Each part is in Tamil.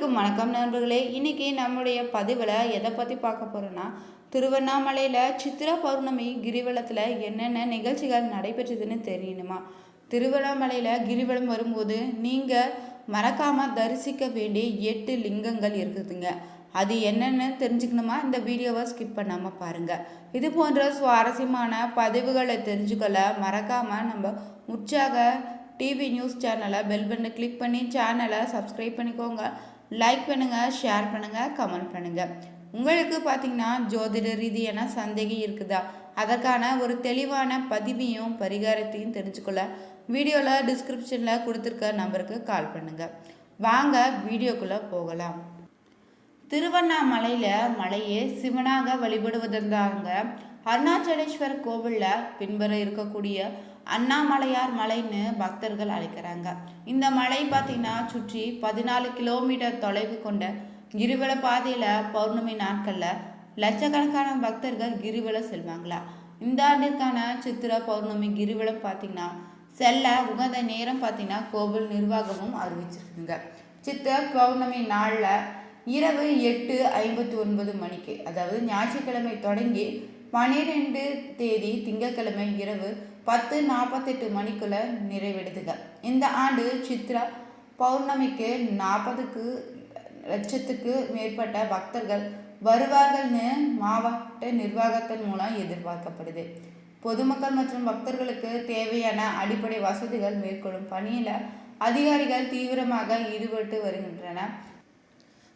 அனைவருக்கும் வணக்கம் நண்பர்களே. இன்னைக்கு நம்முடைய பதிவில் எதை பற்றி பார்க்க போகிறோன்னா திருவண்ணாமலையில் சித்திரா பௌர்ணமி கிரிவலத்தில் என்னென்ன நிகழ்ச்சிகள் நடைபெற்றதுன்னு தெரியணுமா? திருவண்ணாமலையில் கிரிவலம் வரும்போது நீங்கள் மறக்காமல் தரிசிக்க வேண்டிய எட்டு லிங்கங்கள் இருக்குதுங்க. அது என்னென்னு தெரிஞ்சுக்கணுமா? இந்த வீடியோவை ஸ்கிப் பண்ணாமல் பாருங்கள் இது போன்ற சுவாரஸ்யமான பதிவுகளை தெரிஞ்சுக்கொள்ள மறக்காமல் நம்ம உற்சாக டிவி நியூஸ் சேனலை பெல் பட்டனை கிளிக் பண்ணி சேனலை சப்ஸ்கிரைப் பண்ணிக்கோங்க. லைக் பண்ணுங்கள் ஷேர் பண்ணுங்கள் கமெண்ட் பண்ணுங்கள் உங்களுக்கு பார்த்தீங்கன்னா ஜோதிட ரீதியான சந்தேகம் இருக்குதா? அதற்கான ஒரு தெளிவான பதிவையும் பரிகாரத்தையும் தெரிஞ்சுக்கொள்ள வீடியோவில் டிஸ்கிரிப்ஷனில் கொடுத்துருக்க நம்பருக்கு கால் பண்ணுங்கள் வாங்க வீடியோக்குள்ளே போகலாம். திருவண்ணாமலையில் மலையே சிவனாக வழிபடுவதற்காக அருணாச்சலேஸ்வர் கோவிலில் பின்பற இருக்கக்கூடிய அண்ணாமலையார் மலைன்னு பக்தர்கள் அழைக்கிறாங்க. இந்த மலை பார்த்தீங்கன்னா சுற்றி பதினாலு கிலோமீட்டர் தொலைவு கொண்ட கிரிவல பாதையில் பௌர்ணமி நாட்களில் லட்சக்கணக்கான பக்தர்கள் கிரிவலம் செல்வாங்களா? இந்த ஆண்டிற்கான சித்திர பௌர்ணமி கிரிவலம் பார்த்தீங்கன்னா செல்ல உகந்த நேரம் பார்த்தீங்கன்னா கோவில் நிர்வாகமும் அறிவிச்சிருக்குங்க. சித்திர பௌர்ணமி நாளில் இரவு எட்டு ஐம்பத்தி ஒன்பது மணிக்கு அதாவது ஞாயிற்றுக்கிழமை தொடங்கி பனிரெண்டு தேதி திங்கட்கிழமை இரவு பத்து நாற்பத்தெட்டு மணிக்குள்ள நிறைவெடுதுங்க இந்த ஆண்டு சித்ரா பௌர்ணமிக்கு நாற்பதுக்கு லட்சத்துக்கு மேற்பட்ட பக்தர்கள் வருவார்கள்னு மாவட்ட நிர்வாகத்தின் மூலம் எதிர்பார்க்கப்படுது. பொதுமக்கள் மற்றும் பக்தர்களுக்கு தேவையான அடிப்படை வசதிகள் மேற்கொள்ளும் பணியில் அதிகாரிகள் தீவிரமாக ஈடுபட்டு வருகின்றன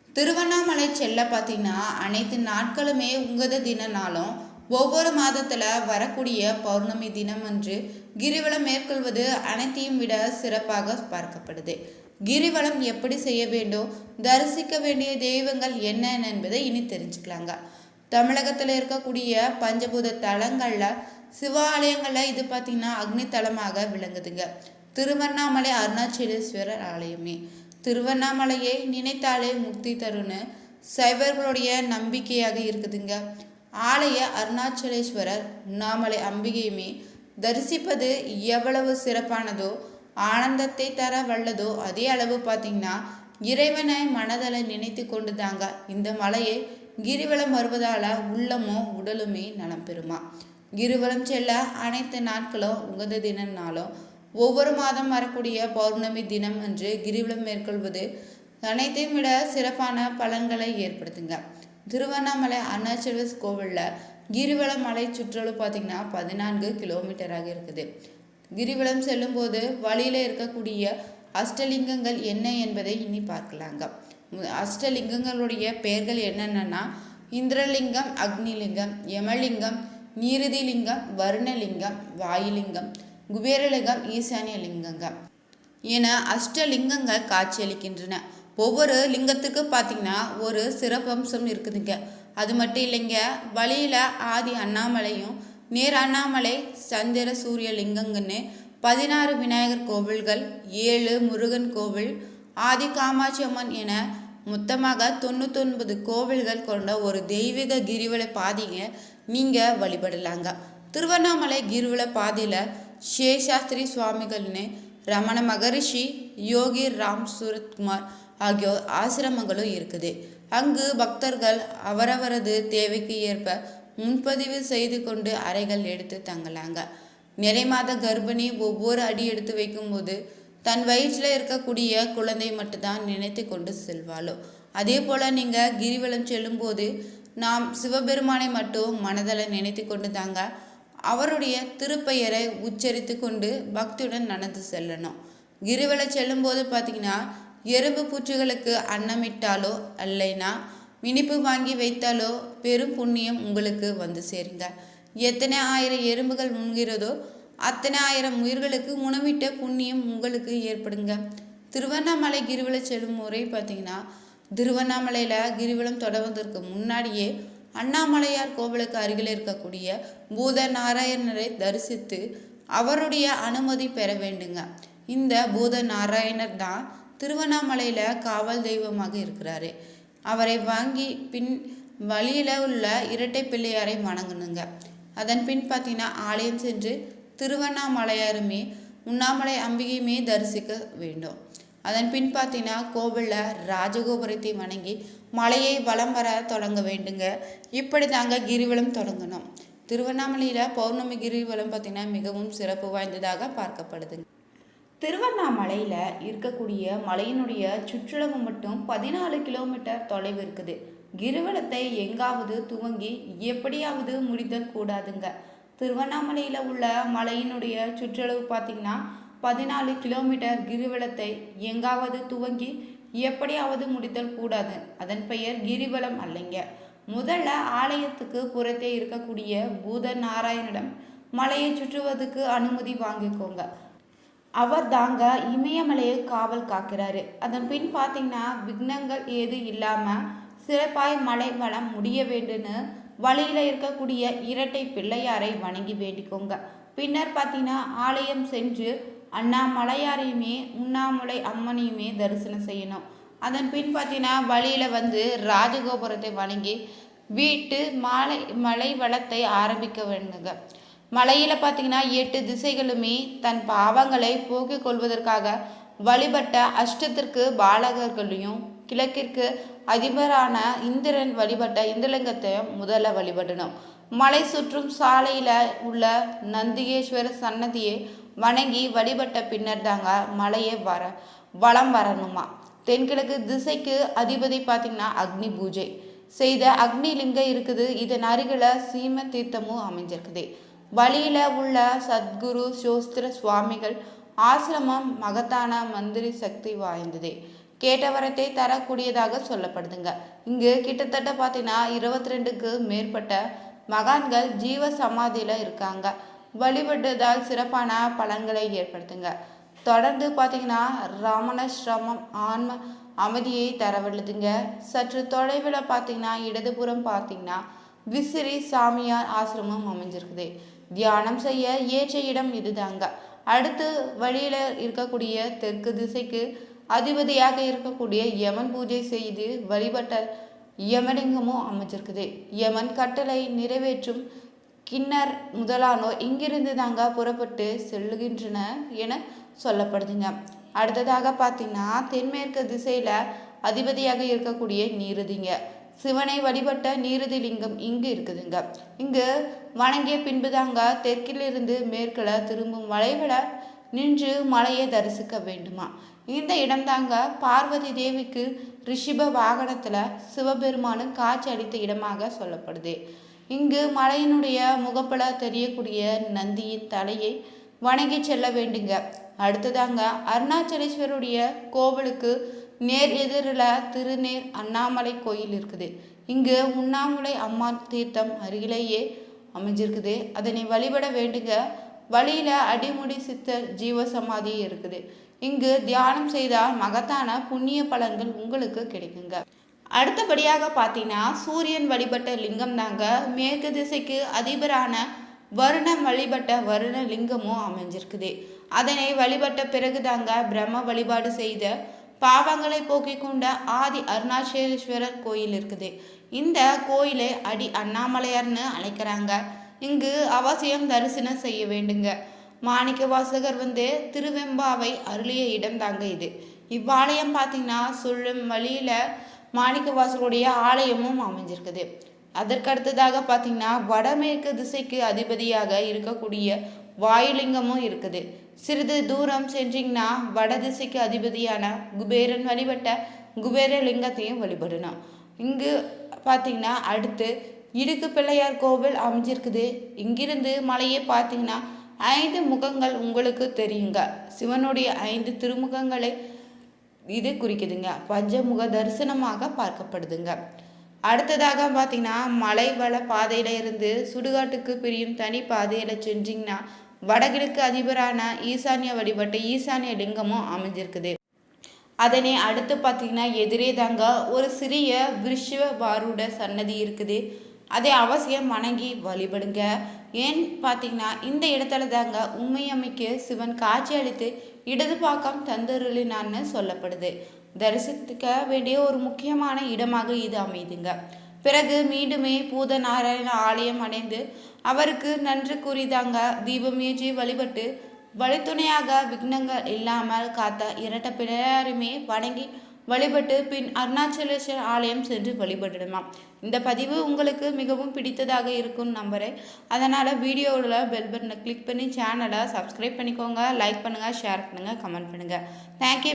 திருவண்ணாமலை செல்ல பார்த்தீங்கன்னா அனைத்து நாட்களுமே உங்கத தின நாளும் ஒவ்வொரு மாதத்தில் வரக்கூடிய பௌர்ணமி தினம் அன்று கிரிவலம் மேற்கொள்வது அனைத்தையும் விட சிறப்பாக பார்க்கப்படுது. கிரிவலம் எப்படி செய்ய வேண்டும் தரிசிக்க வேண்டிய தெய்வங்கள் என்ன என்பதை இனி தெரிஞ்சுக்கலாங்க. தமிழகத்தில் இருக்கக்கூடிய பஞ்சபூத தலங்களில் சிவாலயங்களில் இது பார்த்திங்கன்னா அக்னி தலமாக விளங்குதுங்க. திருவண்ணாமலை அருணாச்சலேஸ்வரர் ஆலயமே. திருவண்ணாமலையை நினைத்தாலே முக்தி தருன்னு சைவர்களுடைய நம்பிக்கையாக இருக்குதுங்க. ஆலய அருணாச்சலேஸ்வரர் உண்ணாமலை அம்பிகையுமே தரிசிப்பது எவ்வளவு சிறப்பானதோ ஆனந்தத்தை தர வல்லதோ அதே அளவு பார்த்தீங்கன்னா இறைவனை மனதில் நினைத்து கொண்டு தாங்க இந்த மலையை கிரிவலம் வருவதால உள்ளமோ உடலுமே நலம் பெறுமா. கிரிவலம் செல்ல அனைத்து நாட்களும் உகந்த தினம்னாலும் ஒவ்வொரு மாதம் வரக்கூடிய பௌர்ணமி தினம் என்று கிரிவலம் மேற்கொள்வது அனைத்தையும் விட சிறப்பான பலன்களை ஏற்படுத்துங்க. திருவண்ணாமலை அருணாச்சலேஸ் கோவிலில் கிரிவலம் மலை சுற்றளவு பார்த்திங்கன்னா பதினான்கு கிலோமீட்டராக இருக்குது. கிரிவலம் செல்லும்போது வழியில் இருக்கக்கூடிய அஷ்டலிங்கங்கள் என்ன என்பதை இனி பார்க்கலாங்க. அஷ்டலிங்கங்களுடைய பெயர்கள் என்னென்னா இந்திரலிங்கம் அக்னிலிங்கம் யமலிங்கம் நீருதிலிங்கம் வருணலிங்கம் வாயுலிங்கம் குபேரலிங்கம் ஈசானிய லிங்கங்கள் என அஷ்டலிங்கங்கள் காட்சியளிக்கின்றன. ஒவ்வொரு லிங்கத்துக்கு பார்த்தீங்கன்னா ஒரு சிறப்பம்சம் இருக்குதுங்க. அது மட்டும் இல்லைங்க வழியில் ஆதி அண்ணாமலையும் நேர் அண்ணாமலை சந்திர சூரிய லிங்கங்கன்னு பதினாறு விநாயகர் கோவில்கள் ஏழு முருகன் கோவில் ஆதி காமாட்சி அம்மன் என மொத்தமாக தொண்ணூத்தொன்பது கோவில்கள் கொண்ட ஒரு தெய்வீக கிரிவல பாதைங்க நீங்கள் வழிபடலாங்க. திருவண்ணாமலை கிரிவலை பாதையில் சேஷாஸ்திரி சுவாமிகள்னு ரமண மகரிஷி யோகி ராம் சூரத்குமார் ஆகியோர் ஆசிரமங்களும் இருக்குது. அங்கு பக்தர்கள் அவரவரது தேவைக்கு ஏற்ப முன்பதிவு செய்து கொண்டு அறைகள் எடுத்து தங்கலாங்க. நிறை மாத கர்ப்பிணி ஒவ்வொரு அடி எடுத்து வைக்கும்போது தன் வயிற்றில் இருக்கக்கூடிய குழந்தை மட்டும்தான் நினைத்து கொண்டு செல்வாளோ. அதே போல் நீங்கள் கிரிவலம் செல்லும்போது நாம் சிவபெருமானை மட்டும் மனதில் நினைத்து கொண்டு தாங்க அவருடைய திருப்பெயரை உச்சரித்து கொண்டு பக்தியுடன் நடந்து செல்லணும். கிரிவலம் செல்லும்போது பார்த்தீங்கன்னா எறும்பு பூச்சிகளுக்கு அன்னமிட்டாலோ அல்லைனா இனிப்பு வாங்கி வைத்தாலோ பெரும் புண்ணியம் உங்களுக்கு வந்து சேருங்க. எத்தனை ஆயிரம் எறும்புகள் உண்கிறதோ அத்தனை ஆயிரம் உயிர்களுக்கு உணவிட்ட புண்ணியம் உங்களுக்கு ஏற்படுங்க. திருவண்ணாமலை கிரிவலம் செல்லும் முறை பார்த்தீங்கன்னா திருவண்ணாமலையில் கிரிவலம் தொடர்வதற்கு முன்னாடியே அண்ணாமலையார் கோவிலுக்கு அருகில் இருக்கக்கூடிய பூத நாராயணரை தரிசித்து அவருடைய அனுமதி பெற வேண்டுங்க. இந்த பூத நாராயணர் தான் திருவண்ணாமலையில் காவல் தெய்வமாக இருக்கிறாரு. அவரை வாங்கி பின் வழியில் உள்ள இரட்டை பிள்ளையாரை வணங்கணுங்க. அதன் பின் பார்த்தீங்கன்னா ஆலயம் சென்று திருவண்ணாமலையாருமே உண்ணாமலை அம்பிகையுமே தரிசிக்க வேண்டும். அதன் பின் பார்த்தீங்கன்னா கோவிலில் ராஜகோபுரத்தை வணங்கி மலையை வலம் வர தொடங்க வேண்டுங்க. இப்படி தாங்க கிரிவலம் தொடங்கணும். திருவண்ணாமலையில் பௌர்ணமி கிரிவலம் பார்த்தீங்கன்னா மிகவும் சிறப்பு வாய்ந்ததாக பார்க்கப்படுதுங்க. திருவண்ணாமலையில் இருக்கக்கூடிய மலையினுடைய சுற்றளவு மட்டும் பதினாலு கிலோமீட்டர் தொலைவு இருக்குது. கிரிவலத்தை எங்காவது துவங்கி எப்படியாவது முடித்தல் கூடாதுங்க. திருவண்ணாமலையில் உள்ள மலையினுடைய சுற்றளவு பார்த்திங்கன்னா பதினாலு கிலோமீட்டர் கிரிவலத்தை எங்காவது துவங்கி எப்படியாவது முடித்தல் கூடாது. அதன் பெயர் கிரிவலம் அல்லைங்க. முதல்ல ஆலயத்துக்கு புறத்தே இருக்கக்கூடிய பூத நாராயணிடம் மலையை சுற்றுவதற்கு அனுமதி வாங்கிக்கோங்க. அவர் தாங்க இமயமலையை காவல் காக்கிறாரு. அதன் பின் பார்த்தீங்கன்னா விக்னங்கள் ஏது இல்லாமல் சிறப்பாய் மலை வளம் முடிய வேண்டுன்னு வழியில் இருக்கக்கூடிய இரட்டை பிள்ளையாரை வணங்கி வேண்டிக்கோங்க. பின்னர் பார்த்தீங்கன்னா ஆலயம் சென்று அண்ணாமலையாரையுமே உண்ணாமலை அம்மனையுமே தரிசனம் செய்யணும். அதன் பின் பார்த்தீங்கன்னா வழியில் வந்து ராஜகோபுரத்தை வணங்கி வீட்டு மாலை மலை வளத்தை ஆரம்பிக்க வேண்டுங்க. மலையில் பார்த்தீங்கன்னா எட்டு திசைகளுமே தன் பாவங்களை போக்கிக் கொள்வதற்காக வழிபட்ட அஷ்டத்திற்கு பாலகர்களையும் கிழக்கிற்கு அதிபரான இந்திரன் வழிபட்ட இந்திரலிங்கத்தை முதல்ல வழிபடணும். மலை சுற்றும் சாலையில் உள்ள நந்திகேஸ்வர சன்னதியை வணங்கி வழிபட்ட பின்னர் தாங்க மலையை வர வளம் வரணுமா? தென்கிழக்கு திசைக்கு அதிபதி பார்த்திங்கன்னா அக்னி பூஜை. செய்த அக்னி லிங்கம் இருக்குது. இதன் அருகில் சீம தீர்த்தமும் அமைஞ்சிருக்குது. வழியில் உள்ள சத்குரு சோஸ்திர சுவாமிகள் ஆசிரமம் மகத்தான மந்திரி சக்தி வாய்ந்தது. கேட்டவரத்தை தரக்கூடியதாக சொல்லப்படுதுங்க. இங்கு கிட்டத்தட்ட பார்த்தீங்கன்னா இருபத்தி ரெண்டுக்கு மேற்பட்ட மகான்கள் ஜீவ சமாதியில் இருக்காங்க. வழிபட்டதால் சிறப்பான பலன்களை ஏற்படுத்துங்க. தொடர்ந்து பார்த்தீங்கன்னா ராமணஸ்ரமம் ஆன்ம அமைதியை தரவழுதுங்க. சற்று தொலைவில் பார்த்தீங்கன்னா இடதுபுறம் பார்த்தீங்கன்னா விசிறி சாமியார் ஆசிரமம் அமைஞ்சிருக்குது. தியானம் செய்ய ஏற்ற இடம் இதுதாங்க. அடுத்து வழியில் இருக்கக்கூடிய தெற்கு திசைக்கு அதிபதியாக இருக்கக்கூடிய யமன் பூஜை செய்து வழிபட்ட யமலிங்கமும் அமைச்சிருக்குது யமன் கட்டளை நிறைவேற்றும் கிண்ணர் முதலானோர் இங்கிருந்து தாங்க புறப்பட்டு செல்லுகின்றன என சொல்லப்படுதுங்க. அடுத்ததாக பார்த்தீங்கன்னா தென்மேற்கு திசையில் அதிபதியாக இருக்கக்கூடிய நீருதிங்க. சிவனை வழிபட்ட நீருதி லிங்கம் இங்கு இருக்குதுங்க. இங்கு வணங்கிய பின்பு தாங்க தெற்கிலிருந்து மேற்கில் திரும்பும் வளைவில் நின்று மலையை தரிசிக்க வேண்டுமா? இந்த இடம்தாங்க பார்வதி தேவிக்கு ரிஷிப வாகனத்தில் சிவபெருமானு காட்சி அளித்த இடமாக சொல்லப்படுது. இங்கு மலையினுடைய முகப்பல தெரியக்கூடிய நந்தியின் தலையை வணங்கி செல்ல வேண்டுங்க. அடுத்ததாங்க அருணாச்சலேஸ்வருடைய கோவிலுக்கு நேர் எதிரில் திருநேர் அண்ணாமலை கோயில் இருக்குது. இங்கு உண்ணாமலை அம்மா தீர்த்தம் அருகிலேயே அமைஞ்சிருக்குது. அதனை வழிபட வேண்டுங்க வழியில் அடிமுடி சித்தர் ஜீவசமாதி இருக்குது. இங்கு தியானம் செய்தால் மகத்தான புண்ணிய பலன்கள் உங்களுக்கு கிடைக்குங்க. அடுத்தபடியாக பார்த்தீங்கன்னா சூரியன் வழிபட்ட லிங்கம் தாங்க. மேற்கு திசைக்கு அதிபரான வருணம் வழிபட்ட வருண லிங்கமும் அமைஞ்சிருக்குது. அதனை வழிபட்ட பிறகு தாங்க பிரம்ம வழிபாடு செய்த பாவங்களை போக்கிக் கொண்ட ஆதி அருணாச்சலேஸ்வரர் கோயில் இருக்குது. இந்த கோயிலை அடி அண்ணாமலையார்னு அழைக்கிறாங்க. இங்கு அவசியம் தரிசனம் செய்ய வேண்டுங்க. மாணிக்க வாசகர் வந்து திருவெம்பாவை அருளிய இடம் தாங்க இது. இவ்வாலயம் பார்த்தீங்கன்னா சொல்லும் வழியில் மாணிக்க வாசகருடைய ஆலயமும் அமைஞ்சிருக்குது. அதற்கடுத்ததாக பார்த்தீங்கன்னா வடமேற்கு திசைக்கு அதிபதியாக இருக்கக்கூடிய வாயுலிங்கமும் இருக்குது. சிறிது தூரம் சென்றீங்கன்னா வட திசைக்கு அதிபதியான குபேரன் வழிபட்ட குபேர லிங்கத்தையும் வழிபடணும் இங்கு பார்த்தீங்கன்னா அடுத்து இடுக்கு பிள்ளையார் கோவில் அமைஞ்சிருக்குது. இங்கிருந்து மலையே பார்த்தீங்கன்னா ஐந்து முகங்கள் உங்களுக்கு தெரியுங்க. சிவனுடைய ஐந்து திருமுகங்களை இது குறிக்குதுங்க. பஞ்சமுக தரிசனமாக பார்க்கப்படுதுங்க. அடுத்ததாக பார்த்தீங்கன்னா மலை வள பாதையில இருந்து சுடுகாட்டுக்கு பிரியும் தனி பாதையில் சென்றீங்கன்னா வடகிழக்கு அதிபரான ஈசானிய வழிபட்ட ஈசானிய லிங்கமும் அமைஞ்சிருக்குது. அதனை அடுத்து பார்த்தீங்கன்னா எதிரே தாங்க ஒரு சிறிய விருஷவ பாருட சன்னதி இருக்குது. அதை அவசியம் வணங்கி வழிபடுங்க. ஏன் பார்த்தீங்கன்னா இந்த இடத்துல தாங்க உண்மையமைக்கு சிவன் காட்சி அளித்து இடது பாக்கம் தந்தருளினான்னு சொல்லப்படுது. தரிசிக்க வேண்டிய ஒரு முக்கியமான இடமாக இது அமைதுங்க. பிறகு மீண்டுமே பூத நாராயண ஆலயம் அடைந்து அவருக்கு நன்றி கூறிதாங்க தீபம் வழிபட்டு வழித்துணையாக விக்னங்கள் இல்லாமல் காத்த இரட்ட பிள்ளையாருமே வணங்கி வழிபட்டு பின் அருணாச்சலேஸ்வர் ஆலயம் சென்று வழிபட்டுடுமாம் இந்த பதிவு உங்களுக்கு மிகவும் பிடித்ததாக இருக்கும் நம்புகிறேன் அதனால் வீடியோவில் பெல் பட்டனை கிளிக் பண்ணி சேனலை சப்ஸ்கிரைப் பண்ணிக்கோங்க லைக் பண்ணுங்கள் ஷேர் பண்ணுங்கள் கமெண்ட் பண்ணுங்கள் தேங்க்யூ